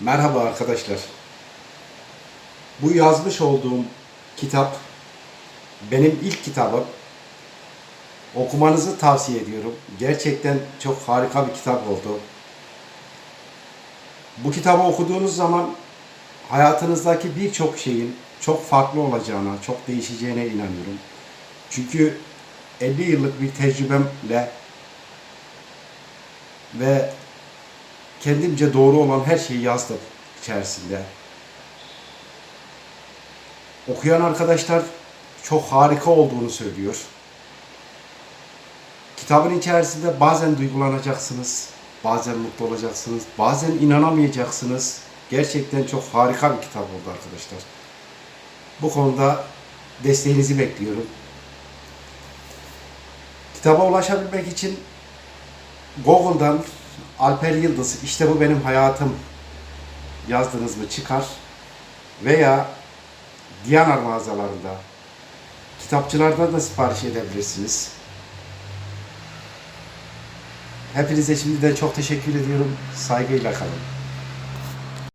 Merhaba arkadaşlar. Bu yazmış olduğum kitap benim ilk kitabım. Okumanızı tavsiye ediyorum. Gerçekten çok harika bir kitap oldu. Bu kitabı okuduğunuz zaman hayatınızdaki birçok şeyin çok farklı olacağına, çok değişeceğine inanıyorum. Çünkü 50 yıllık bir tecrübemle ve kendimce doğru olan her şeyi yazdım içerisinde. Okuyan arkadaşlar çok harika olduğunu söylüyor. Kitabın içerisinde bazen duygulanacaksınız, bazen mutlu olacaksınız, bazen inanamayacaksınız. Gerçekten çok harika bir kitap oldu arkadaşlar. Bu konuda desteğinizi bekliyorum. Kitaba ulaşabilmek için Google'dan Alper Yıldız işte bu benim hayatım yazdınız mı çıkar veya Diyanar mağazalarında kitapçılardan da sipariş edebilirsiniz. Hepinize şimdiden çok teşekkür ediyorum. Saygıyla kalın.